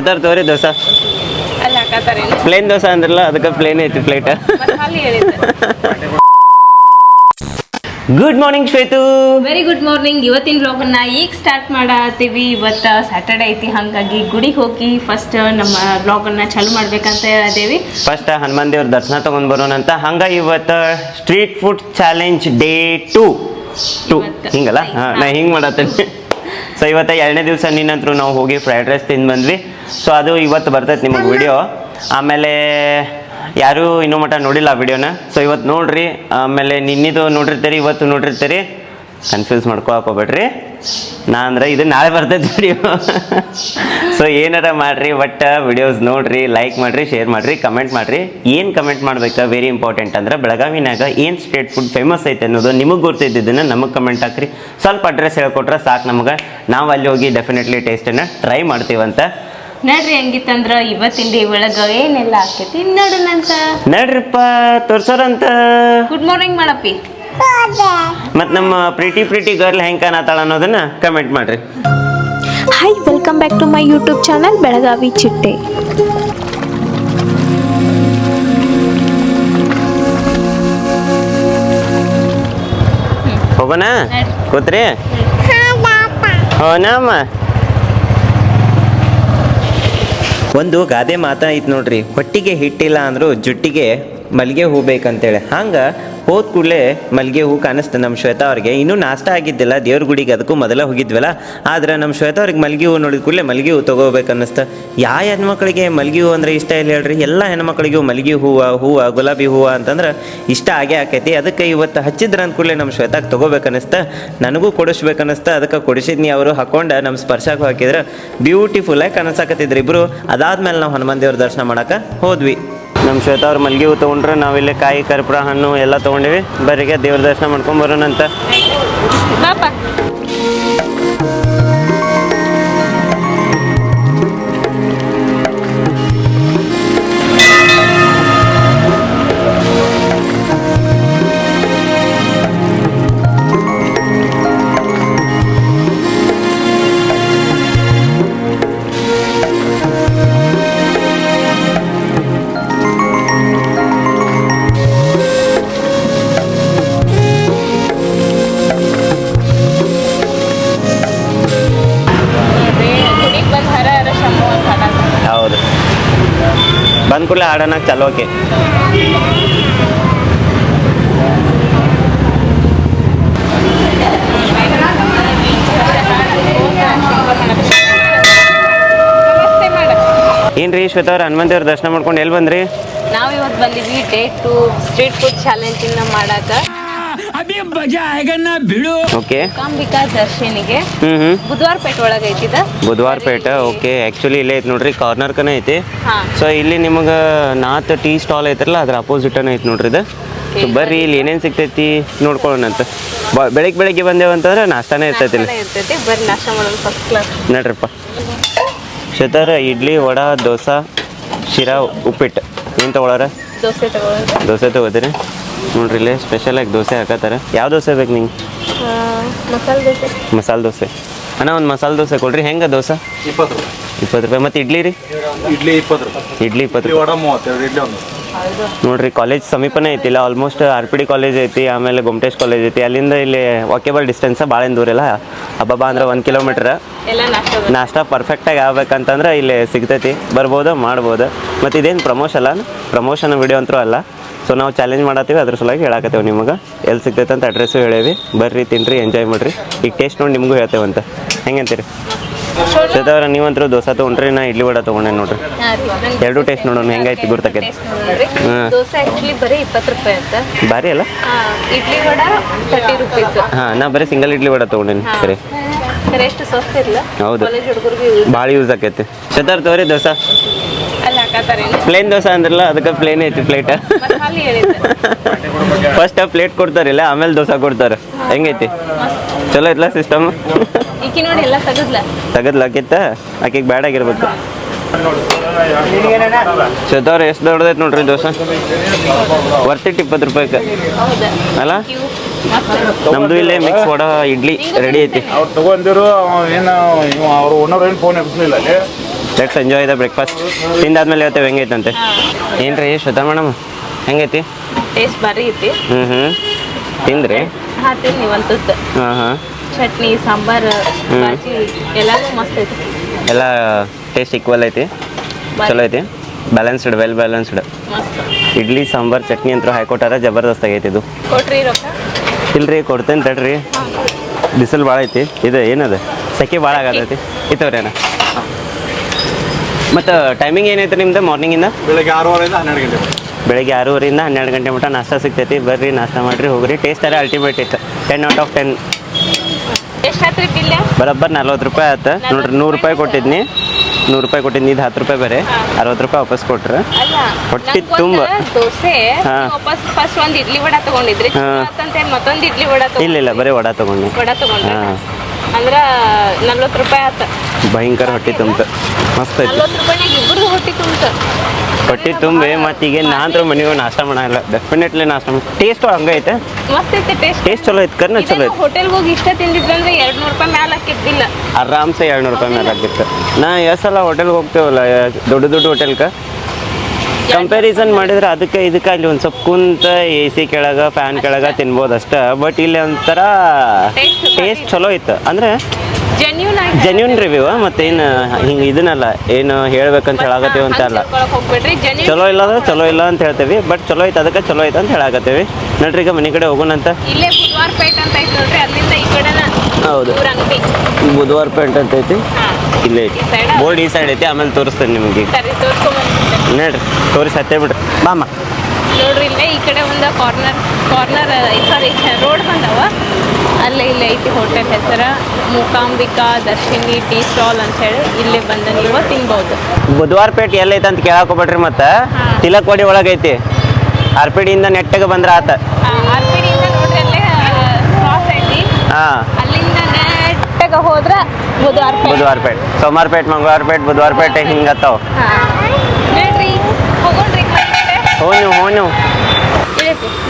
ಶ್ವೇತಾರ್ ತೋರಿ ದೋಸೆ? ಪ್ಲೇನ್ ದೋಸೆ ಅಂದ್ರಲ್ಲ ಅದಕ್ಕೆ ಪ್ಲೇನ್ ಐತಿ plate good morning Shwetu. Very good morning ಇವತ್ತಿನ ಬ್ಲಾಗನ್ನ ಈಗ ಸ್ಟಾರ್ಟ್ ಮಾಡತ್ತೀವಿ. ಇವತ್ತು ಸ್ಯಾಟರ್ಡೆ ಐತಿ ಹಂಗಾಗಿ ಗುಡಿಗೆ ಹೋಗಿ ಫಸ್ಟ್ ನಮ್ಮ ಬ್ಲಾಗನ್ನ ಚಾಲು ಮಾಡ್ಬೇಕಂತ ಅದೇವಿ ಫಸ್ಟ್ ಹನುಮಾನ್ ದೇವ್ರ ದರ್ಶನ ತಗೊಂಡ್ ಬರೋಣ ಅಂತ. ಹಂಗ ಇವತ್ತು street food challenge day two two. ಹಿಂಗಲ್ಲ? ನಾ ಹಿಂಗೆ ಮಾಡತ್ತೇನೆ. ಸೊ ಇವತ್ತು ಎರಡನೇ ದಿವಸ ನಿನ್ನಂತರೂ ನಾವು ಹೋಗಿ ಫ್ರೈಡ್ ರೈಸ್ ತಿಂದು ಬಂದ್ವಿ. ಸೊ ಅದು ಇವತ್ತು ಬರ್ತೈತೆ ನಿಮಗೆ ವಿಡಿಯೋ ಆಮೇಲೆ ಯಾರೂ ಇನ್ನೂ ಮಟ್ಟ ನೋಡಿಲ್ಲ ಆ ವಿಡಿಯೋನ ಸೊ ಇವತ್ತು ನೋಡ್ರಿ. ಆಮೇಲೆ ನಿನ್ನಿದು ನೋಡಿರ್ತೀರಿ ಇವತ್ತು ನೋಡಿರ್ತೀರಿ. ಕನ್ಫ್ಯೂಸ್ ಮಾಡ್ಕೊಳಕ್ ಹೋಗ್ಬೇಡ್ರಿ ನಾ ಅಂದ್ರೆ ಇದು ನಾಳೆ ಬರ್ತೈತೆ ವಿಡಿಯೋ ಸೊ ಏನಾರ ಮಾಡ್ರಿ ಬಟ್ ವಿಡಿಯೋಸ್ ನೋಡ್ರಿ ಲೈಕ್ ಮಾಡ್ರಿ ಶೇರ್ ಮಾಡ್ರಿ ಕಮೆಂಟ್ ಮಾಡ್ರಿ. ಏನು ಕಮೆಂಟ್ ಮಾಡ್ಬೇಕು? ವೆರಿ ಇಂಪಾರ್ಟೆಂಟ್ ಅಂದ್ರೆ ಬೆಳಗಾವಿನಾಗ ಏನು ಸ್ಟ್ರೀಟ್ ಫುಡ್ ಫೇಮಸ್ ಐತೆ ಅನ್ನೋದು ನಿಮಗೆ ಗೊತ್ತಿದ್ದನ್ನು ನಮಗೆ ಕಮೆಂಟ್ ಹಾಕ್ರಿ. ಸ್ವಲ್ಪ ಅಡ್ರೆಸ್ ಹೇಳ್ಕೊಟ್ರೆ ಸಾಕು ನಮಗೆ. ನಾವು ಅಲ್ಲಿ ಹೋಗಿ ಡೆಫಿನೆಟ್ಲಿ ಟೇಸ್ಟನ್ನು ಟ್ರೈ ಮಾಡ್ತೀವಂತ. ನೋಡ್ರಿ ಹೆಂಗಿತ್ತಂದ್ರ ಇವತ್ತಿನ ಒಳಗ ಏನೆಲ್ಲ ಆಕೈತಿ? ನೋಡೋಣಂತ. ನಡ್ರಿಪ್ಪ ತೋರ್ಸೋರಂತ. ಗುಡ್ ಮಾರ್ನಿಂಗ್ ಮಾಡಪ್ಪಿ ಮತ್ತು ನಮ್ಮ ಪ್ರೀಟಿ ಪ್ರೀಟಿ ಗರ್ಲ್ ಹೆಂಗೆ ಕಾಣತಾಳ ಅನ್ನೋದನ್ನ ಕಮೆಂಟ್ ಮಾಡ್ರಿ. Hi welcome back to my YouTube channel Belagavi ಚಿಟ್ಟೆ ಹೋಗೋಣ. ಕೂತ್ರಿ? ಹೋನಮ್ಮ ಒಂದು ಗಾದೆ ಮಾತ ಐತ್ ನೋಡ್ರಿ. ಹೊಟ್ಟಿಗೆ ಹಿಟ್ಟಿಲ್ಲ ಅಂದ್ರು ಜುಟ್ಟಿಗೆ ಮಲ್ಲಿಗೆ ಹೂ ಬೇಕಂತೇಳಿ. ಹಂಗೆ ಹೋದ ಕೂಡಲೇ ಮಲ್ಲಿಗೆ ಹೂ ಕಾಣಿಸ್ತು ನಮ್ಮ ಶ್ವೇತಾ ಅವ್ರಿಗೆ. ಇನ್ನೂ ನಾಷ್ಟ ಆಗಿದ್ದಿಲ್ಲ, ದೇವ್ರ ಗುಡಿಗೆ ಅದಕ್ಕೂ ಮೊದಲ ಹೋಗಿದ್ವಲ್ಲ, ಆದ್ರೆ ನಮ್ಮ ಶ್ವೇತಾ ಅವ್ರಿಗೆ ಮಲ್ಲಿಗೆ ಹೂ ನೋಡಿದ ಕೂಡಲೇ ಮಲ್ಲಿಗೆ ಹೂ ತೊಗೋಬೇಕು ಅನ್ನಿಸ್ತು ಯಾವ ಹೆಣ್ಮಕ್ಳಿಗೆ ಮಲ್ಲಿಗೆ ಹೂ ಅಂದ್ರೆ ಇಷ್ಟ ಇಲ್ಲ ಹೇಳ್ರಿ. ಎಲ್ಲ ಹೆಣ್ಮಕ್ಳಿಗೂ ಮಲ್ಲಿಗೆ ಹೂವು ಹೂವು, ಗುಲಾಬಿ ಹೂವು ಅಂತಂದ್ರೆ ಇಷ್ಟ ಆಗೇ ಆಕೈತಿ. ಅದಕ್ಕೆ ಇವತ್ತು ಹಚ್ಚಿದ್ರ ಅಂದ ಕೂಡಲೇ ನಮ್ಮ ಶ್ವೇತಾಗೆ ತೊಗೋಬೇಕು ಅನ್ನಿಸ್ತ ನನಗೂ ಕೊಡಿಸ್ಬೇಕು ಅನ್ನಿಸ್ತ ಅದಕ್ಕೆ ಕೊಡಿಸಿದ್ನಿ ಅವರು, ಹಾಕೊಂಡು ನಮ್ಮ ಸ್ಪರ್ಶಕ್ಕೆ ಹಾಕಿದ್ರೆ. ಬ್ಯೂಟಿಫುಲ್ಲಾಗಿ ಕಾಣಿಸಾಕತ್ತಿದ್ರು ಇಬ್ಬರು ಅದಾದ್ಮೇಲೆ ನಾವು ಹನುಮಾನ್ ದೇವ್ರ ದರ್ಶನ ಮಾಡೋಕೆ ಹೋದ್ವಿ. ನಮ್ಮ ಶ್ವೇತ ಅವ್ರ ಮಲ್ಲಿಗೆ ಹೂ ತೊಗೊಂಡ್ರೆ ನಾವಿಲ್ಲಿ ಕಾಯಿ, ಕರ್ಪೂರ, ಹಣ್ಣು ಎಲ್ಲ ತೊಗೊಂಡಿವಿ. ಬರೀಗೆ ದೇವ್ರ ದರ್ಶನ ಮಾಡ್ಕೊಂಡ್ ಕೂಡಲೇ ಆಡೋಣ ಚಲೋಕೆ ಏನ್ರಿ ಶ್ವೇತಾ ಅವ್ರ ಹನುಮಂತೇವ್ರ ದರ್ಶನ ಮಾಡ್ಕೊಂಡು ಎಲ್ಲಿ ಬಂದ್ರಿ? ನಾವು ಇವತ್ತು ಬಂದಿದ್ವಿ day two street food okay. ದರ್ಶನಿಗೆ Budhwar Peth ಒಳಗೆ ಐತಿದ ಬುಧವಾರ ಪೇಟ ಓಕೆ. ಆ್ಯಕ್ಚುಲಿ ಇಲ್ಲೇ ಐತೆ ನೋಡ್ರಿ ಕಾರ್ನರ್ ಕನ ಐತಿ. ಹಾ. ಸೊ ಇಲ್ಲಿ ನಿಮಗೆ ನಾತ್ ಟೀ ಸ್ಟಾಲ್ ಐತ್ರಲ್ಲ ಅದ್ರ ಅಪೋಸಿಟನ ಐತಿ ನೋಡ್ರಿ ಇದು. ಸೊ ಬರ್ರಿ ಇಲ್ಲಿ ಏನೇನು ಸಿಗ್ತೈತಿ ನೋಡ್ಕೊಳ್ಳೋಣಂತ ಬ ಬೆಳಿಗ್ಗೆ ಬೆಳಿಗ್ಗೆ ಬಂದೇವಂತಂದ್ರೆ ನಾಷ್ಟಾನೇ ಇರ್ತೈತಿ ಇಲ್ಲಿ. ನಾಷ್ಟಾನೇ ಇರ್ತೈತಿ. ಬರ್ರಿ ನಾಷ್ಟ ಮಾಡೋದು ಫಸ್ಟ್ ಕ್ಲಾಸ್ ನಡ್ರಪ್ಪ. ಶ್ವೇತಾರ ಇಡ್ಲಿ ವಡ ದೋಸೆ ಶಿರಾ ಉಪ್ಪಿಟ್ಟು. ಏನು ತಗೊಳಾರ? ದೋಸೆ ತಗೊಳ್ಳೋದು ದೋಸೆ ತಗೋತೀರಿ. ನೋಡ್ರಿ ಇಲ್ಲಿ ಸ್ಪೆಷಲಾಗಿ ದೋಸೆ ಹಾಕತ್ತಾರ. ಯಾವ ದೋಸೆ ಬೇಕು ನಿಂಗೆ? ಮಸಾಲೆ ದೋಸೆ. ಮಸಾಲೆ ದೋಸೆ. ಅಣ್ಣ ಒಂದು ಮಸಾಲೆ ದೋಸೆ ಕೊಡ್ರಿ. ಹೆಂಗೆ ದೋಸೆ? ಇಪ್ಪತ್ತು ರೂಪಾಯಿ. ಇಪ್ಪತ್ತು ರೂಪಾಯಿ. ಮತ್ತು ಇಡ್ಲಿ ರೀ? ಇಡ್ಲಿ ಇಪ್ಪತ್ತು ರೂಪಾಯಿ. ಇಡ್ಲಿ ಇಪ್ಪತ್ತು ರೂಪಾಯಿ ಇಡ್ಲಿ ಒಂದು. ನೋಡ್ರಿ ಕಾಲೇಜ್ ಸಮೀಪನೇ ಐತಿಲ್ಲ almost R P D college ಐತಿ ಆಮೇಲೆ ಗೊಮಟೇಶ್ ಕಾಲೇಜ್ ಐತಿ. ಅಲ್ಲಿಂದ ಇಲ್ಲಿ ವಾಕೇಬಲ್ ಡಿಸ್ಟೆನ್ಸ್ ಭಾಳ ದೂರ ಇಲ್ಲ? ಹಬ್ಬಬ್ಬ ಅಂದ್ರೆ ಒಂದು ಕಿಲೋಮೀಟ್ರ್ ಎಲ್ಲ ನಾಷ್ಟ ಪರ್ಫೆಕ್ಟಾಗಿ ಆಗ್ಬೇಕಂತಂದ್ರೆ ಇಲ್ಲಿ ಸಿಗ್ತೈತಿ. ಬರ್ಬೋದು ಮಾಡ್ಬೋದು. ಮತ್ತು ಇದೇನು ಪ್ರಮೋಷನ್ ಅಲ್ಲ ಪ್ರಮೋಷನ್ ವಿಡಿಯೋ ಅಂತೂ ಅಲ್ಲ. ಸೊ ನಾವು ಚಾಲೆಂಜ್ ಮಾಡತ್ತೀವಿ. ಅದ್ರ ಸಲುವಾಗಿ ಹೇಳಾಕತ್ತೇವೆ ನಿಮಗೆ. ಎಲ್ಲಿ ಸಿಗ್ತೈತೆ ಅಂತ ಅಡ್ರೆಸ್ಸು ಹೇಳೇವಿ. ಬರ್ರಿ ತಿನ್ರಿ ಎಂಜಾಯ್ ಮಾಡ್ರಿ. ಈಗ ಟೇಸ್ಟ್ ನೋಡಿ ನಿಮಗೂ ಹೇಳ್ತೇವಂತ ಹೆಂಗಂತೀರಿ? ಶ್ವೇತವ್ರ ನೀವಂತರೂ ದೋಸೆ ತೊಗೊಂಡ್ರಿ ನಾ ಇಡ್ಲಿ ವಡ ತೊಗೊಂಡೆ ನೋಡ್ರಿ. ಎರಡು ಟೇಸ್ಟ್ ನೋಡೋಣ ಹೆಂಗಾಯ್ತು ಗುರ್ತಕೈತಿ? ಆಕ್ಚುಲಿ ಬರೀ ಅಂತ. ಭಾರಿ ಅಲ್ಲ? ಹಾ, ನಾ ಬರೀ ಸಿಂಗಲ್ ಇಡ್ಲಿ ವಡ ತೊಗೊಂಡೇನಿ. ಸರಿ. ಹೌದು. ಭಾಳ ಯೂಸ್ ಆಕೈತಿ. ಶತಾರ್ ತಗೋರಿ ದೋಸೆ. ಪ್ಲೇನ್ ದೋಸೆ ಅಂದ್ರಲ್ಲ ಅದಕ್ಕೆ ಪ್ಲೇನ್ ಐತಿ ಪ್ಲೇಟ್ ಫಸ್ಟ್ ಪ್ಲೇಟ್ ಕೊಡ್ತಾರಿಲ್ಲ ಆಮೇಲೆ ದೋಸೆ ಕೊಡ್ತಾರೆ. ಹೆಂಗೈತಿ? ಚಲೋ ಐತ್ಲ ಸಿಸ್ಟಮ್ ತಗದ್ಲ ನೋಡಿ ಎಲ್ಲ ತೆಗದ್ಲ. ತೆಗದ್ಲಾಕಿತ್ತ ಆಕೆಗೆ ಬ್ಯಾಡ್ ಆಗಿರ್ಬೇಕು. ಶತಾವ್ರ ಎಷ್ಟು ದೊಡ್ಡದೈತೆ ನೋಡ್ರಿ ದೋಸೆ? ವರ್ತಿಟ್ಟು ಇಪ್ಪತ್ತು ರೂಪಾಯಿಗೆ ಹೌದಾ? ಅಲ್ಲ? ನಮ್ದು ಇಲ್ಲೇ ಮಿಕ್ಸ್ ವಡ ಇಡ್ಲಿ ರೆಡಿ ಐತಿ. ಅವ್ರು ತಗೊಂಡಿರು ಏನು ಇವ ಅವ್ರು ಓನರ್ ಏನು ಫೋನ್ ಎಬ್ಸಲಿಲ್ಲ ಅಲ್ಲಿ. ಲೆಟ್ಸ್ ಎಂಜಾಯ್ ದ ಬ್ರೇಕ್ಫಾಸ್ಟ್ ತಿಂದಾದ್ಮೇಲೆ ಹೇಳ್ತೇವೆ ಹೆಂಗೈತಂತೆ? ಏನ್ರಿ ಶ್ವೇತಾ ಮೇಡಮ್? ಹೆಂಗೈತಿ? ಟೇಸ್ಟ್ ಬಾರಿ ಐತಿ. ಹ್ಞೂ ಹ್ಞೂ ತಿಂದ್ರಿ? ಹಾಂ ತಿನ್ನಿ ಒಂದು ಹಾಂ ಹಾಂ. ಚಟ್ನಿ ಸಾಂಬಾರು. ಬಾಜಿ ಎಲ್ಲಾನು ಮಸ್ತ್ ಐತಿ. ಎಲ್ಲ ಟೇಸ್ಟ್ ಈಕ್ವಲ್ ಐತಿ? ಚಲೋ ಐತಿ? Balanced well balanced idli sambar chutney ಅಂತೂ ಹಾಕೊಟ್ಟಾರ ಜಬರ್ದಸ್ತ್ ಆಗೈತಿ ಇದು ಕೊಟ್ರಿ ರೊಕ್ಕ? ಇಲ್ರಿ ಕೊಡ್ತೇನೆ ತಡ್ರಿ. ಬಿಸಿಲು ಭಾಳ ಐತಿ. ಇದು ಏನದು? ಸೆಕೆ ಭಾಳ ಆಗತೈತಿ. ಇತ್ತವ್ರೇನ? ಮತ್ತು ಟೈಮಿಂಗ್ ಏನೈತೆ ನಿಮ್ದು ಮಾರ್ನಿಂಗಿಂದ ಬೆಳಗ್ಗೆ ಆರೂವರೆಯಿಂದ ಹನ್ನೆರಡು ಗಂಟೆ ಬೆಳಗ್ಗೆ ಆರೂವರಿಂದ ಹನ್ನೆರಡು ಗಂಟೆ ಮಟ್ಟ ನಾಷ್ಟ ಸಿಗ್ತೈತಿ. ಬರ್ರಿ ನಾಷ್ಟ ಮಾಡಿರಿ ಹೋಗ್ರಿ. ಟೇಸ್ಟ್ ಅರ ಅಲ್ಟಿಮೇಟ್ ಇತ್ತು. ಟೆನ್ ಔಟ್ ಆಫ್ ಟೆನ್ ಬರೋಬ್ಬರ್ ನಲ್ವತ್ತು ರೂಪಾಯಿ ಆಯ್ತು ನೋಡ್ರಿ ನೂರು ರೂಪಾಯಿ ಕೊಟ್ಟಿದ್ನಿ. ನೂರು ರೂಪಾಯಿ ಕೊಟ್ಟಿದ್ನಿ. ಇದು ಹತ್ತು ರೂಪಾಯಿ ಬೇರೆ. ಅರವತ್ತು ರೂಪಾಯಿ ವಾಪಸ್ ಕೊಟ್ರು. ಹೊಟ್ಟಿ ತುಂಬ. ದೋಸೆ ಫಸ್ಟ್ ಒಂದ್ ಇಡ್ಲಿ ವಡ ತಗೊಂಡಿದ್ರಿ. ಇಡ್ಲಿ ವಡ ಇಲ್ಲ ಇಲ್ಲ ಬರೀ ವಡಾ ತೊಗೊಂಡು. ವಡ. ಅಂದ್ರ ನಲ್ವತ್ತು ರೂಪಾಯಿ ಆತ. ಭಯಂಕರ ಹೊಟ್ಟೆ ತುಂಬ ಮಸ್ತ್ ಐತಿ ನಲ್ವತ್ತು ರೂಪಾಯಿನಾಗ ಹೊಟ್ಟೆ ತುಂಬ ಹೊಟ್ಟೆ ತುಂಬಿ ಮತ್ತು ಈಗ ನಾನು ಮನೆಗೆ ನಾಷ್ಟ ಮಾಡಲ್ಲ ಡೆಫಿನೆಟ್ಲಿ ನಾಷ್ಟ ಟೇಸ್ಟ್ ಟೇಸ್ಟು ಹಂಗೈತೆ ಮಸ್ತ್ ಐತೆ ಟೇಸ್ಟ್ ಟೇಸ್ಟ್ ಚಲೋ ಐತೆ ಕರ್ನ ಚಲೋ ಐತೆ. ಹೋಟೆಲ್ಗೆ ಹೋಗಿ ಇಷ್ಟ ತಿಂದಿದ್ರಂದ್ರೆ ಅಂದ್ರೆ ನೂರು ರೂಪಾಯಿ ಮ್ಯಾಲ ಹಾಕಿದ್ದಿಲ್ಲ. ಆರಾಮ್ಸೆ ಏಳ್ನೂರು ರೂಪಾಯಿ ಮೇಲೆ ಆಗಿತ್ತು ನಾ ಎಷ್ಟು ಸಲ ಹೋಟೆಲ್ಗೆ ಹೋಗ್ತೇವಲ್ಲ ದೊಡ್ಡ ದೊಡ್ಡ ಹೋಟೆಲ್ಗೆ ಕಂಪ್ಯಾರಿಸನ್ ಮಾಡಿದ್ರೆ ಅದಕ್ಕೆ ಇದಕ್ಕೆ ಅಲ್ಲಿ ಒಂದು ಸ್ವಲ್ಪ ಕುಂತ ಎ ಸಿ ಕೆಳಗೆ ಫ್ಯಾನ್ ಕೆಳಗೆ ತಿನ್ಬೋದು ಅಷ್ಟೇ. ಬಟ್ ಇಲ್ಲಿ ಒಂಥರ ಟೇಸ್ಟ್ ಚಲೋ ಇತ್ತು. ಅಂದ್ರೆ ಜೆನ್ಯೂನ್ ರಿವ್ಯೂ ಮತ್ತೇನು ಏನು ಹಿಂಗೆ ಇದನ್ನಲ್ಲ ಏನು ಹೇಳ್ಬೇಕಂತ ಹೇಳಾಗತ್ತೀವಿ ಅಂತ ಅಲ್ಲ. ಚಲೋ ಇಲ್ಲ ಅಂದ್ರೆ ಚಲೋ ಇಲ್ಲ ಅಂತ ಹೇಳ್ತೇವೆ. ಬಟ್ ಚಲೋ ಐತೆ ಅದಕ್ಕೆ ಚಲೋ ಐತೆ ಅಂತ ಹೇಳಾಗತ್ತೀವಿ ನೋಡ್ರಿ ಈಗ ಮನೆ ಕಡೆ ಹೋಗೋಣಂತ ಅಂತ. ಹೌದು. ಬುಧವಾರ ಪೇಂಟ್ ಅಂತ ಐತಿ? ಇಲ್ಲೇ ಐತಿ. ಬೋರ್ಡ್ ಈ ಸೈಡ್ ಐತಿ ಆಮೇಲೆ ತೋರಿಸ್ತೇನೆ ನಿಮಗೆ ನೋಡ್ರಿ ತೋರಿ ಹತ್ತೇ ಬಿಡ್ರಿ. ಬಾಮ್ಮ ನೋಡ್ರಿ ಇಲ್ಲೇ ಈ ಕಡೆ ಒಂದು ಕಾರ್ನರ್ ಕಾರ್ನರ್ ಸಾರಿ ರೋಡ್ ಬಂದವ. ಅಲ್ಲೇ ಇಲ್ಲೇ ಐತಿ ಹೋಟೆಲ್ ಹೆಸರ ಮೂಕಾಂಬಿಕಾ ದರ್ಶಿನಿ ಟೀ ಸ್ಟಾಲ್ ಅಂತ ಹೇಳಿ ಇಲ್ಲೇ ಬಂದ ನೀವು ತಿನ್ಬಹುದು ಬುಧವಾರ ಪೇಟೆ ಎಲ್ಲೈತೆ ಅಂತ ಕೇಳಾಕೋಬೇಡ್ರಿ ಮತ್ತೆ. ತಿಲಕೋಡಿ ತಿಲಕ್ವಾಡಿ ಒಳಗೈತಿ ಆರ್ ಪಿ ಡಿಯಿಂದ ನೆಟ್ಟಗೆ ಬಂದ್ರೆ ಆತ. ಆರ್ ಪಿ ಡಿಯಿಂದ ನೋಡ್ರಿ ಅಲ್ಲೇ ಕ್ರಾಸ್ ಐತಿ. ಅಲ್ಲಿಂದ ನೆಟ್ಟಗ ಹೋದ್ರ ಬುಧವಾರ ಬುಧವಾರ ಪೇಟೆ ಸೋಮವಾರ ಪೇಟೆ ಮಂಗಳವಾರ ಪೇಟೆ ಬುಧವಾರ ಪೇಟೆ ಹಿಂಗೆ ಹತ್ತಾವ ಹಾ ನೋಡ್ರಿ ಹೋಗೋಣ್ರಿ ಮನೆ ಹೋನು ನೀವು ಹೋ ನೀವು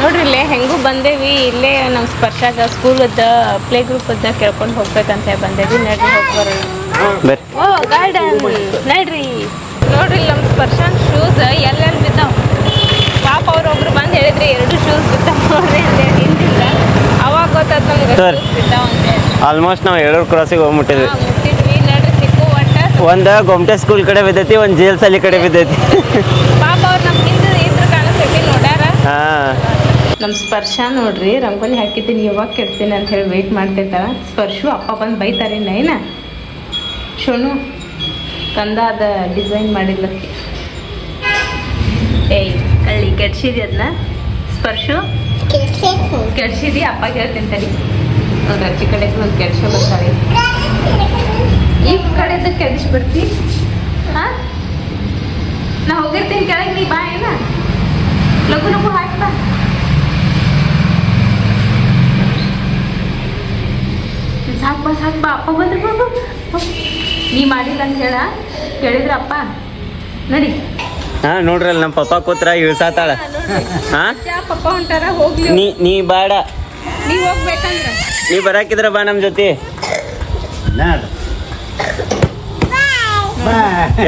ನೋಡ್ರಿ ಇಲ್ಲೇ ಹೆಂಗೂ ಬಂದೇವಿ ಇಲ್ಲೇ ನಮ್ಮ ಸ್ಪರ್ಶಾಗ ಸ್ಕೂಲ್ ಅದ ಪ್ಲೇ ಗ್ರೂಪ್ ಅದ ಕೇಳ್ಕೊಂಡು ಹೋಗ್ಬೇಕಂತ ಹೇಳಿ ಬಂದೇವಿ. ನಡ್ರಿ ಹೋಗಿ ಬರೋಣ. ಓ ಗಾರ್ಡನ್ ನಡ್ರಿ. ನೋಡ್ರಿ ಇಲ್ಲಿ ನಮ್ಮ ಸ್ಪರ್ಶನ್ ಶೂಸ್ ಎಲ್ಲೆಲ್ಲಿ ಬಿದ್ದಾವ? ಪಾಪ ಅವ್ರೊಬ್ರು ಬಂದು ಹೇಳಿದ್ರೆ ಎರಡು ಶೂಸ್ ಬಿದ್ದಾವ ನೋಡ್ರಿ ಅವಾಗ ಗೊತ್ತಾಯ್ತು ನಮ್ಗೆ ಶೂಸ್ ಬಿದ್ದಾವ ಅಂತ ಹೇಳಿ. ಆಲ್ಮೋಸ್ಟ್ ನಾವು ಎರಡು ಕ್ರಾಸಿಗೆ ಹೋಗ್ಬಿಟ್ಟಿದ್ವಿ. ಮುಟ್ಟಿದ್ವಿ. ನಡ್ರಿ ಸಿಕ್ಕು ಒಟ್ಟ. ಒಂದು ಗೊಮ್ಟೆ ಸ್ಕೂಲ್ ಕಡೆ ಬಿದ್ದೈತಿ ಒಂದು ಜೇಲ್ಸ್ ಅಲ್ಲಿ ಕಡೆ ಬಿದ್ದೈತಿ. ಪಾಪ ಅವ್ರು ನಮ್ಮ ಹಿಂದೆ ಇದ್ರ ಕಾಣಿಸ್ತೈತಿ ನೋಡ್ಯಾರ ಹಾಂ ನಮ್ಮ ಸ್ಪರ್ಶ ನೋಡ್ರಿ, ರಂಗೋಲಿ ಹಾಕಿದ್ದೀನಿ ಯಾವಾಗ ಕೆಡ್ತೀನಿ ಅಂತ ಹೇಳಿ ವೆಯ್ಟ್ ಮಾಡ್ತಿರ್ತಾರ. ಸ್ಪರ್ಶು ಅಪ್ಪ ಬಂದು ಬೈತಾರೆ ನೈನ ಶೋನು ಕಂದ ಅದ ಡಿಸೈನ್ ಮಾಡಿಲ್ಲ ಏಯ್, ಕಳ್ಳಿ ಕೆಡ್ಸಿದಿ ಅದನ್ನ ಸ್ಪರ್ಶು? ಕೆಡ್ಸಿದಿ ಅಪ್ಪ ಕೇಳ್ತೀನಿ ತಡಿ. ನೋಡ್ರಿ ಅಚ್ಚಿ ಕಡೆ ಒಂದು ಕೆಡ್ಸ ಬರ್ತಾರೆ. ಈ ಕಡೆದ ಕೆಡಿಸ್ಬಿಡ್ತಿ. ಹಾಂ? ನಾ ಹೋಗಿರ್ತೀನಿ ಕೆಳಗೆ, ನೀ ಬಾ, ಏನ? ಲಘು ಲಘು ಹಾಕಿ ಬಾ. ಸಾಕು ಬಾ ಸಾಕು ಬಾ. ಅಪ್ಪ ಬಂದ್ರೆ ಬಾ. ನೀ ಮಾಡಿಲ್ಲ ಅಂತ ಹೇಳ. ಕೇಳಿದ್ರ ಅಪ್ಪ? ನಡಿ. ಹಾಂ ನೋಡ್ರಲ್ಲ ನಮ್ಮ ಪಪ್ಪ ಕೂತ್ರ ಇಳ್ಸಾತಾಳ. ಹಾ ಪಪ್ಪ ಹೊಂಟಾರ ಹೋಗ್ಲಿ ನೀ ನೀ ಬಾಡ. ನೀ ಹೋಗ್ಬೇಕಂದ್ರ? ನೀ ಬರಾಕಿದ್ರ ಬಾ ನಮ್ಮ ಜೊತೆ.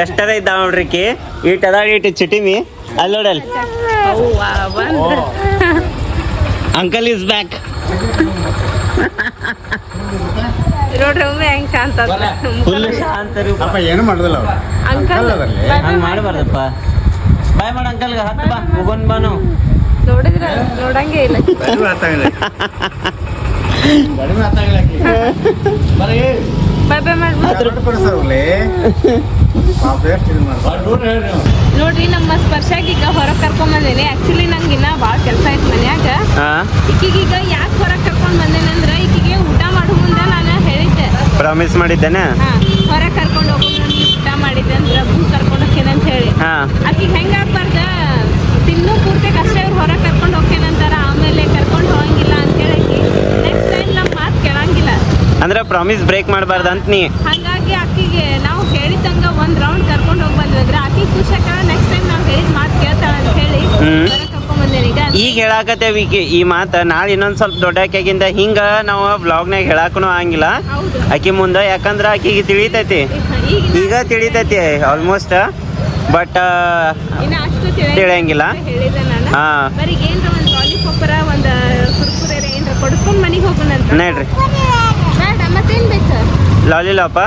ಎಷ್ಟರ ಇದ್ದಾವ ನೋಡ್ರಿ ಕಿ ಈಟ್ ಅದಾಳ ಈಟ್ ಚಿಟಿಮಿ. ಅಲ್ಲಿ ನೋಡಲ್ ಅವ್ವ ಬಂದ್ರ ಅಂಕಲ್ ಇಸ್ ಬ್ಯಾಕ್. ನೋಡ್ರಿ ಒಮ್ಮೆ ಹೆಂಗ್ ಶಾಂತ ಫುಲ್ ಶಾಂತ ಅಪ್ಪ ಏನು ಮಾಡೋದಿಲ್ಲ ಅಂಕಲ್ ಅದರಲ್ಲಿ? ಹಂಗೆ ಮಾಡಬಾರ್ದಪ್ಪ. ಬಾಯ್ ಮಾಡ ಅಂಕಲ್ಗೆ ಹತ್ತು ಬಾ ಹೋಗೋನ್ ಬಾ ನಾವು ನೋಡಿದ್ರ ನೋಡಂಗೆ ಇಲ್ಲ. ಬಾಯ್ ಬಾಯ್ ಕಡಿಮೆ ನೋಡ್ರಿ ನಮ್ಮ ಸ್ಪರ್ಶಾಗ ಈಗ ಹೊರಗೆ ಕರ್ಕೊಂಡ್ ಬಂದೇನೆ. ಆಕ್ಚುಲಿ ನಂಗೆ ಇನ್ನ ಭಾಳ ಕೆಲಸ ಐತೆ ಮನ್ಯಾಗ. ಈಕಿಗೀಗ ಯಾಕೆ ಹೊರಗೆ ಕರ್ಕೊಂಡ್ ಬಂದೇನೆ ಅಂದ್ರೆ ಈಕಿಗೆ ಊಟ ಮಾಡೋ ಮುಂದೆ ನಾನು ಹೇಳಿದ್ದೆ. ಪ್ರಾಮಿಸ್ ಮಾಡಿದ್ದೇನೆ? ಹೊರಗೆ ಕರ್ಕೊಂಡು ಹೋಗೋಣ ಊಟ ಮಾಡಿದ್ದೆ ಅಂದ್ರೆ ಭೂ ಕರ್ಕೊಂಡು ಹೋಗ್ತೇನೆ ಅಂತ ಹೇಳಿ. ಆಕಿಗೆ ಹೆಂಗೆ ಆಗ್ಬಾರ್ದ? ತಿನ್ನೋ ಪೂರ್ತಿ ಕಷ್ಟ ಅವ್ರು ಹೊರಗೆ ಕರ್ಕೊಂಡು ಹೋಗ್ತೇನೆ ಅಂತಾರ ಆಮೇಲೆ ಕರ್ಕೊಂಡು ಹೋಗಂಗಿಲ್ಲ ಅಂತ ಹೇಳಿ ನೆಕ್ಸ್ಟ್ ಟೈಮ್ ನಮ್ಮ ಮಾತು ಕೇಳಂಗಿಲ್ಲ. ಅಂದ್ರೆ ಪ್ರಾಮಿಸ್ ಬ್ರೇಕ್ ಮಾಡಬಾರ್ದು ಅಂತ ನೀ? ಹಾಗಾಗಿ ಆಕಿಗೆ ನಾವು ಒಂದ್ ರೌಂಡ್ ಕರ್ಕೊಂಡು ಹೋಗಿ ಅಂದ್ರೆ ಆಕಿ ಖುಷಿ ನೆಕ್ಸ್ಟ್ ಟೈಮ್ ನಾವು ಹೇಳಿದ ಮಾತು ಕೇಳ್ತಾಳ ಅಂತ ಹೇಳಿ ಈಗ ಹೇಳಾಕತ್ತೇವಿ ಈ ಮಾತು ನಾಳೆ ಇನ್ನೊಂದು ಸ್ವಲ್ಪ ದೊಡ್ಡ ಆಕಿಯಾಗಿಂದ ಹಿಂಗೆ ನಾವು ಬ್ಲಾಗ್ನಾಗ ಹೇಳಾಕನು ಆಗಂಗಿಲ್ಲ. ಆಕಿ ಮುಂದೆ ಯಾಕಂದ್ರೆ ಆಕಿಗೆ ತಿಳಿತೈತಿ. ಈಗ ತಿಳಿತೈತಿ ಆಲ್ಮೋಸ್ಟ್ ಬಟ್ ತಿಳಿಯಂಗಿಲ್ಲ ಹಾ. ಅಂತ ನೋಡ್ರಿ. ಲಾಲಿಲಾಪ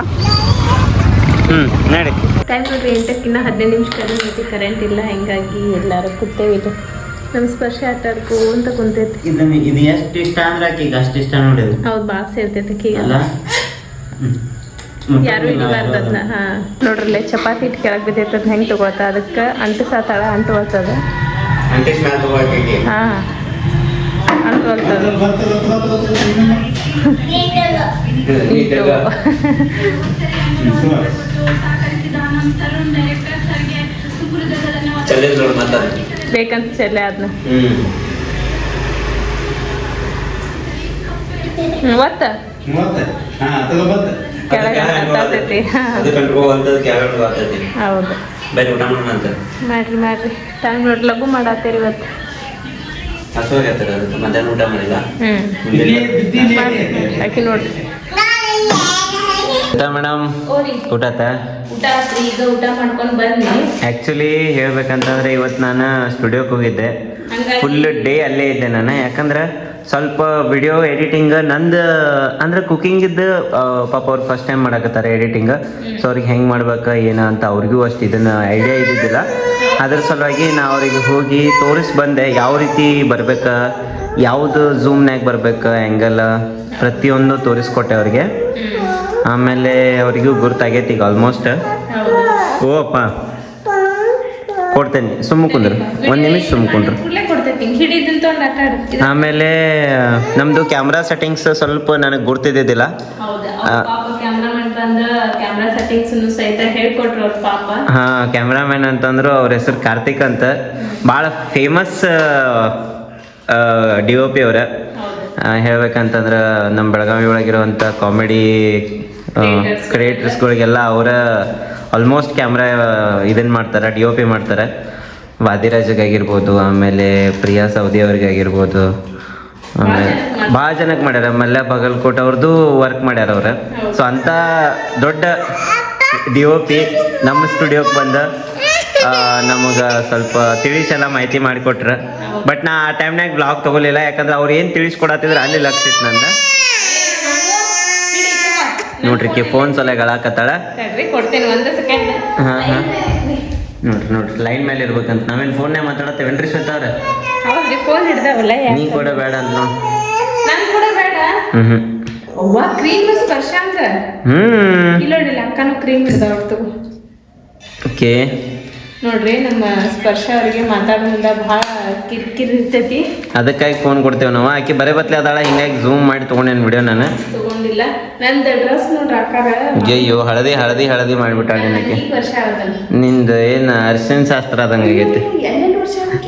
ಹ್ಞೂ ನಡಿ. ಟೈಮ್ ನೋಡ್ರಿ ಎಂಟಕ್ಕಿನ್ನ ಹದಿನೈದು ನಿಮಿಷ ಕರೆಂಟ್ ಇಲ್ಲ ಹಿಂಗಾಗಿ ಎಲ್ಲರೂ ಕೂತೇವಿ ಇದು. ನಮ್ಮ ಸ್ಪರ್ಶ ಆಟ ಆಡ್ಕೋ ಅಂತ ಕುಂತೈತಿ. ಇದು ಎಷ್ಟು ಇಷ್ಟ ಅಂದ್ರೆ ಆಕಿಗೆ ಅಷ್ಟು ಇಷ್ಟ ನೋಡಿದ್ರು ಹೌದು ಭಾಳ ಸೇರ್ತೈತಿ ಆಕಿಗೆ ಅಲ್ಲ? ಯಾರು ಹಿಡಿಬಾರ್ದು ಅದನ್ನ ಹಾ. ನೋಡ್ರಲ್ಲೇ ಚಪಾತಿ ಇಟ್ಟು ಕೆಳಗೆ ಬಿದ್ದೈತದ ಹೆಂಗೆ ತಗೋತ? ಅದಕ್ಕೆ ಅಂಟಿಸಾತಾಳ ಅಂಟು ಹೋಗ್ತದ ಹಾ. ಅಂಟು ಹಾ ಅಂಟುವಲ್ತದ ಚಲಿಲ್ ನೋಡು ಮತ್ತೆ ಬೇಕಂತ ಚೆಲ್ಲೆ ಅದನ್ನ ಹ್ಞೂ ಒತ್ತ ಹೌದು. ಮಾಡ್ರಿ ಮಾಡ್ರಿ. ಟೈಮ್ ನೋಡಿ ಲಘು ಮಾಡತ್ತೀರಿ ಇವತ್ತು. ಹಸುವಾಗತ್ತದ ಅದಕ್ಕೆ ಮಧ್ಯಾಹ್ನ ಊಟ ಮಾಡಿಲ್ಲ. ಆಕಿ ನೋಡ್ರಿ. ಮೇಡಮ್? ಊಟ ಊಟ ಈಗ ಊಟ ಮಾಡ್ಕೊಂಡು ಬನ್ನಿ ಆ್ಯಕ್ಚುಲಿ ಹೇಳ್ಬೇಕಂತಂದ್ರೆ ಇವತ್ತು ನಾನು ಸ್ಟುಡಿಯೋಕ್ಕೆ ಹೋಗಿದ್ದೆ. ಫುಲ್ ಡೇ ಅಲ್ಲೇ ಇದ್ದೆ ನಾನು. ಯಾಕಂದ್ರೆ ಸ್ವಲ್ಪ ವಿಡಿಯೋ ಎಡಿಟಿಂಗ್ ನಂದು ಅಂದ್ರೆ ಕುಕಿಂಗಿದ್ದು ಪಾಪ ಅವ್ರು ಫಸ್ಟ್ ಟೈಮ್ ಮಾಡಕತ್ತಾರೆ ಎಡಿಟಿಂಗ್ ಸೊ ಅವ್ರಿಗೆ ಹೆಂಗೆ ಮಾಡ್ಬೇಕು ಏನು ಅಂತ ಅವ್ರಿಗೂ ಅಷ್ಟು ಇದನ್ನು ಐಡಿಯಾ ಇದ್ದಿದ್ದಿಲ್ಲ. ಅದ್ರ ಸಲುವಾಗಿ ನಾ ಅವ್ರಿಗೆ ಹೋಗಿ ತೋರಿಸಿ ಬಂದೆ ಯಾವ ರೀತಿ ಬರ್ಬೇಕು ಯಾವುದು ಝೂಮ್ನ್ಯಾಗ ಬರ್ಬೇಕು ಹೆಂಗಲ್ಲ ಪ್ರತಿಯೊಂದು ತೋರಿಸ್ಕೊಟ್ಟೆ ಅವ್ರಿಗೆ. ಆಮೇಲೆ ಅವರಿಗೂ ಗುರ್ತಾಗೈತಿ ಈಗ ಆಲ್ಮೋಸ್ಟ್ ಓ ಅಪ್ಪ. ಕೊಡ್ತೇನೆ. ಸುಮ್ಮ ಕುಂದ್ರು. ಒಂದು ನಿಮಿಷ ಸುಮ್ಮ ಕುಂದ್ರು. ಆಮೇಲೆ ನಮ್ಮದು ಕ್ಯಾಮ್ರಾ ಸೆಟ್ಟಿಂಗ್ಸ್ ಸ್ವಲ್ಪ ನನಗೆ ಗುರ್ತಿದ್ದಿದ್ದಿಲ್ಲ. ಹಾ ಕ್ಯಾಮ್ರಾಮನ್ ಅಂತಂದ್ರು ಅವ್ರ ಹೆಸರು ಕಾರ್ತಿಕ್ ಅಂತ. ಭಾಳ ಫೇಮಸ್ ಡಿ ಒ ಪಿ ಅವ್ರ. ಹೇಳ್ಬೇಕಂತಂದ್ರ ನಮ್ಮ ಬೆಳಗಾವಿ ಒಳಗಿರುವಂತ ಕಾಮಿಡಿ. ಕ್ರಿಯೇಟರ್ಸ್ಗಳಿಗೆಲ್ಲ ಅವರ ಆಲ್ಮೋಸ್ಟ್ ಕ್ಯಾಮ್ರಾ ಇದನ್ನ ಮಾಡ್ತಾರೆ ಡಿ ಒ ಪಿ ಮಾಡ್ತಾರೆ. ವಾದಿರಾಜಗಾಗಿರ್ಬೋದು, ಆಮೇಲೆ ಪ್ರಿಯಾ ಸೌದಿ ಅವ್ರಿಗಾಗಿರ್ಬೋದು. ಆಮೇಲೆ ಭಾಳ ಜನಕ್ಕೆ ಮಾಡ್ಯಾರ, ಮಲ್ಯ ಬಗಲ್ಕೋಟ್ ಅವ್ರದ್ದು ವರ್ಕ್ ಮಾಡ್ಯಾರ ಅವ್ರ. ಸೊ ಅಂಥ ದೊಡ್ಡ ಡಿ ಒ ಪಿ ನಮ್ಮ ಸ್ಟುಡಿಯೋಗೆ ಬಂದ ನಮಗೆ ಸ್ವಲ್ಪ ತಿಳಿಸೆಲ್ಲ ಮಾಹಿತಿ ಮಾಡಿಕೊಟ್ರ. ಬಟ್ ನಾ ಆ ಟೈಮ್ನಾಗ ಬ್ಲಾಗ್ ತಗೊಲಿಲ್ಲ, ಯಾಕಂದ್ರೆ ಅವ್ರು ಏನು ತಿಳಿಸ್ಕೊಡತ್ತಿದ್ರೆ ಅಲ್ಲಿ ಲಕ್ಷ ಇತ್ತು ನಂದು. ನೋಡ್ರಿ ಕಿ ಫೋನ್ ಸಲ ಗಳಾಕತ್ತಾಳ ತಡ್ರಿ ಕೊಡ್ತೇನೆ ಒಂದು ಸೆಕೆಂಡ್ ಹಾಂ ಹಾಂ. ನೋಡ್ರಿ ನೋಡ್ರಿ ಲೈನ್ ಮೇಲೆ ಇರ್ಬೇಕಂತ. ನಾವೇನು ಫೋನ್ ಮಾತಾಡತ್ತೇವೇನ್ರಿ ಶ್ವೇತಾ ಅವ್ರ? ಹೌದ್ರಿ ಫೋನ್ ಹಿಡ್ದಾವಲ್ಲ ನೀ ಕೂಡ ಬೇಡ ಅಂತ ನೋಡಿ. ನನ್ ಕೂಡ ಬೇಡ? ಹ್ಞೂ ಅವ್ವ ಕ್ರೀಮ್ ಸ್ಪರ್ಶ ಅಂದ್ರ ಹ್ಞೂ ಇಲ್ಲ ಅಕ್ಕನು ಕ್ರೀಮ್ ಹಿಡ್ದಾವ ಓಕೆ ನೋಡ್ರಿ ನಮ್ಮ ಸ್ಪರ್ಶ ಅವರಿಗೆ ಮಾತಾಡೋದ್ರಿಂದ ಬಹಳ ಕಿರಿಕಿರಿ ಇರ್ತೈತಿ. ಅದಕ್ಕಾಗಿ ಫೋನ್ ಕೊಡ್ತೇವೆ ನಾವು. ಆಕೆ ಬರೇ ಬತ್ಲೆ ಅದಾಳ ಹಿಂಗಾಗಿ ಝೂಮ್ ಮಾಡಿ ತೊಗೊಂಡೇನು ವಿಡಿಯೋ ನಾನು? ತಗೊಂಡಿಲ್ಲ. ನಂದು ಡ್ರೆಸ್ ನೋಡ್ರಿ ಅಕ್ಕಾರ ಅಯ್ಯೋ ಹಳದಿ ಹಳದಿ ಹಳದಿ ಮಾಡಿಬಿಟ್ಟಾಳೆ ನಿನಗೆ. ವರ್ಷ ಆಗಲ್ಲ ನಿಂದು ಏನು ಅರ್ಶಿನ ಶಾಸ್ತ್ರ ಆದಂಗೆ ಆಗೈತಿ?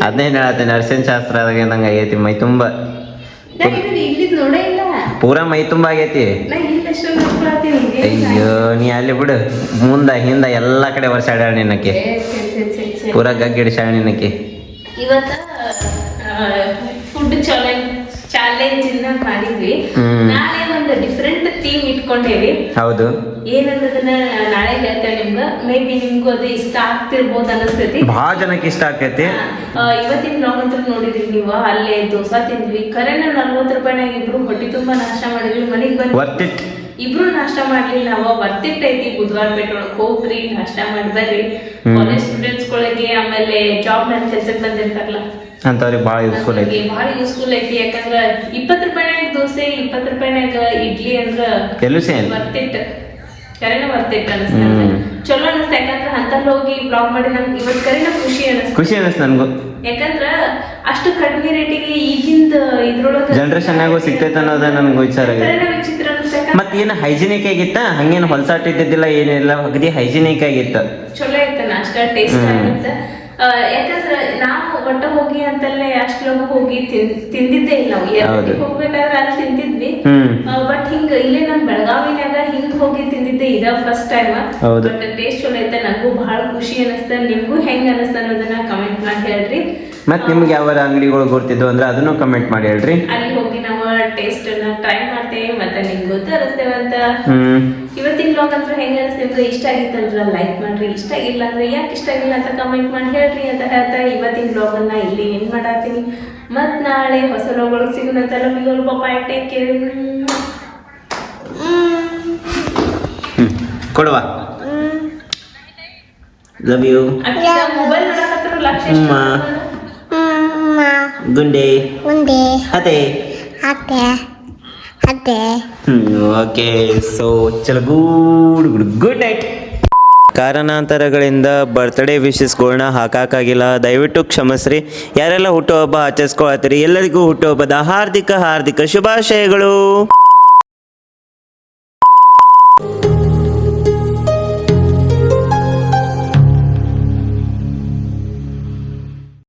ಅದನ್ನೇ ಹೇಳತ್ತೀನಿ ಅರ್ಶಿನ ಶಾಸ್ತ್ರ ಆದಂಗೆ ಆಗೈತಿ ಮೈ ತುಂಬ. ಪೂರಾ ಮೈ ತುಂಬ ಆಗೈತಿ. ಅಯ್ಯೋ ನೀ ಅಲ್ಲಿ ಬಿಡು. ಮುಂದ ಹಿಂದ ಎಲ್ಲ ಕಡೆ ವರ್ಷ ಆಡ್ಯಾಳ ನಿನ್ನಕ್ಕೆ ಪೂರಾ ಗಗ್ಗಿಡಿಸ್ಯಾಳ ನಿನ್ನಕ್ಕೆ. ಇವತ್ತ ಫುಡ್ ಚಾಲೆಂಜ್ ಚಾಲೆಂಜ್ ಇಂದ ಮಾಡಿದ್ವಿ. ನಾಳೆ ಒಂದು ಡಿಫ್ರೆಂಟ್ ಥೀಮ್ ಇಟ್ಕೊಂಡೇವಿ. ಹೌದು. ಏನಂದ್ರದನ್ನ ನಾಳೆ ಹೇಳ್ತೇವೆ ನಿಮ್ಗ ಮೇ ಬಿ ನಿಮ್ಗೂ ಅದು ಇಷ್ಟ ಆಗ್ತಿರ್ಬೋದು ಅನಿಸ್ತೈತಿ ಬಹಳ ಜನಕ್ಕೆ ಇಷ್ಟ ಆಕೈತಿ. ಇವತ್ತಿನ ಬ್ಲಾಗ್ ಅಂತ ನೋಡಿದ್ರಿ ನೀವು ಅಲ್ಲೇ ದೋಸಾ ತಿಂದ್ವಿ. ಕರೆನ ನಲ್ವತ್ತು ರೂಪಾಯಿನಾಗ ಇಬ್ರು ಹೊಟ್ಟಿ ತುಂಬಾ ನಾಷ್ಟ ಮಾಡಿದ್ವಿ. ಮನೆಗೆ ಬಂದು ವರ್ತ್ ಇಟ್ ಇಬ್ರು ನಾಷ್ಟ ಮಾಡ್ಲಿಲ್ಲ. ನಾವ ಬರ್ತಿಟ್ ಐತಿ. ಬುಧವಾರ ಪೇಟೆ ಒಳಗ್ ಹೋಗ್ರಿ ನಾಷ್ಟ ಮಾಡಿ ಬರ್ರಿ. ಕಾಲೇಜ್ ಸ್ಟೂಡೆಂಟ್ಸ್ ಗಳಿಗೆ ಆಮೇಲೆ ಜಾಬ್ನಲ್ಲಿ ಕೆಲ್ಸಕ್ಕೆ ಬಂದಿರ್ತಾರಲ್ಲ. ಅಂಥವ್ರಿಗೆ ಭಾಳ ಯೂಸ್ಫುಲ್ ಐತಿ. ಭಾಳ ಯೂಸ್ಫುಲ್ ಐತಿ ಯಾಕಂದ್ರ ಇಪ್ಪತ್ ರೂಪಾಯಿನಾಗ ದೋಸೆ ಇಪ್ಪತ್ ರೂಪಾಯಿನಾಗ ಇಡ್ಲಿ ಅಂದ್ರ ಎಲ್ಲೂ ಸೇಮ್. ವರ್ತಿಟ್ ಕರೆನ ವರ್ತಿಟ್ ಅನಿಸ್ತದೆ. ಚಲೋ ಅನಿಸ್ತ ಯಾಕಂದ್ರ ಅಂತಲ್ಲಿ ಹೋಗಿ ಬ್ಲಾಗ್ ಮಾಡಿ ನಮ್ಗೆ ಇವತ್ತು ಕರೆನ ಖುಷಿ ಅನಿಸ್ತು. ಖುಷಿ ಅನಿಸ್ತು ನನಗೂ. ಯಾಕಂದ್ರ ಅಷ್ಟು ಕಡಿಮೆ ರೇಟಿಗೆ ಈಗಿಂದ ಇದ್ರೊಳಗ ಜನ್ರೇಷನ್ನಾಗೂ ಸಿಗ್ತೈತೆ ಅನ್ನೋದೇ ನನಗೆ ವಿಚಾರ ವಿಚಿತ್ರ ಮತ್ತೆ ಏನು ಹೈಜಿನಿಕ್ ಆಗಿತ್ತ? ಹಂಗೇನು ಹೊಲಸಾಟ ಇದ್ದಿದ್ದಿಲ್ಲ ಏನಿಲ್ಲ ಅಗದಿ ಹೈಜಿನಿಕ್ ಆಗಿತ್ತು? ಚಲೋ ಇತ್ತ ನಾಷ್ಟ ಟೇಸ್ಟ್. ಆಗಿತ್ತು? ಯಾಕಂದ್ರ ನಾವು ಒಟ್ಟ ಹೋಗಿ ಅಂತಲ್ಲೇ ಅಷ್ಟು ಲಗು ಹೋಗಿ ತಿಂದಿದ್ದೇ ಇಲ್ಲ ಹೋಗ್ಬೇಕಾದ್ರೆ ಅಲ್ಲಿ ತಿಂದಿದ್ವಿ. ಬಟ್ ಹಿಂಗ ಇಲ್ಲೇ ನಮ್ ಬೆಳಗಾವಿನಾಗ ಹಿಂಗ್ ಹೋಗಿ ತಿಂದಿದ್ದೆ ಇದ ಫಸ್ಟ್ ಟೈಮ್. ಬಟ್ ಟೇಸ್ಟ್ ಚಲೋ ಐತೆ ನಂಗೂ ಬಹಳ ಖುಷಿ ಅನಿಸ್ತ ನಿಮ್ಗೂ ಹೆಂಗ್ ಅನಿಸ್ತ ಅನ್ನೋದನ್ನ ಕಮೆಂಟ್ ಮಾಡಿ ಹೇಳ್ರಿ. ಮತ್ತು ನಿಮ್ಗೆ ಯಾವ ಅಂಗಡಿಗಳು ಗೊತ್ತಿದ್ದು ಅಂದ್ರೆ ಅದನ್ನು ಕಮೆಂಟ್ ಮಾಡಿ ಹೇಳ್ರಿ. ಅಲ್ಲಿ ಹೋಗಿ ನಾವು ಟೇಸ್ಟ್ ಅನ್ನ ಟ್ರೈ ಮಾಡ್ತೇವೆ ಮತ್ತೆ ನಿಮ್ಗೆ ಗೊತ್ತಿರುತ್ತೇವೆ ಅಂತ. ಇವತ್ತಿನ ಬ್ಲಾಗ್ ಅಂದ್ರೆ ಹೆಂಗ ನಿಮ್ಗೆ ಇಷ್ಟ ಆಗಿತ್ತಂದ್ರ ಲೈಕ್ ಮಾಡ್ರಿ ಇಷ್ಟ ಆಗಿಲ್ಲ ಅಂದ್ರೆ ಯಾಕೆ ಇಷ್ಟ ಆಗಿಲ್ಲ ಅಂತ ಕಮೆಂಟ್ ಮಾಡಿ ಹೇಳ್ರಿ ಅಂತ ಹೇಳ್ತಾ ಇವತ್ತಿನ ಬ್ಲಾಗ್ ಅನ್ನ ಇಲ್ಲಿ ಏನ್ ಮಾಡಾತೀನಿ ಮತ್ ನಾಳೆ ಹೊಸ ಬ್ಲಾಗ್ ಸಿಗುದಂತ ಸಿಗೋಣಂತ love bye take care hmm. ಕೊಡುವ. ಲವ್ ಯು ಮೊಬೈಲ್ ನೋಡಕತ್ರ ಲಕ್ಷ. ಗುಂಡೆ. ಮುಂದೆ ಹತೆ ಅತ್ತೆ. ಹತೆ ಓಕೆ. ಸೊ ಚಲ ಗೂಡ್ ಗುಡ್ ಗುಡ್ ನೈಟ್ ಕಾರಣಾಂತರಗಳಿಂದ ಬರ್ತ್ಡೇ ವಿಶಸ್ಗಳನ್ನ ಹಾಕಾಕಾಗಿಲ್ಲ. ದಯವಿಟ್ಟು ಕ್ಷಮಿಸ್ರಿ. ಯಾರೆಲ್ಲ ಹುಟ್ಟುಹಬ್ಬ ಆಚರಿಸ್ಕೊಳತ್ತೀರಿ? ಎಲ್ಲರಿಗೂ ಹುಟ್ಟುಹಬ್ಬದ ಹಾರ್ದಿಕ ಹಾರ್ದಿಕ ಶುಭಾಶಯಗಳು.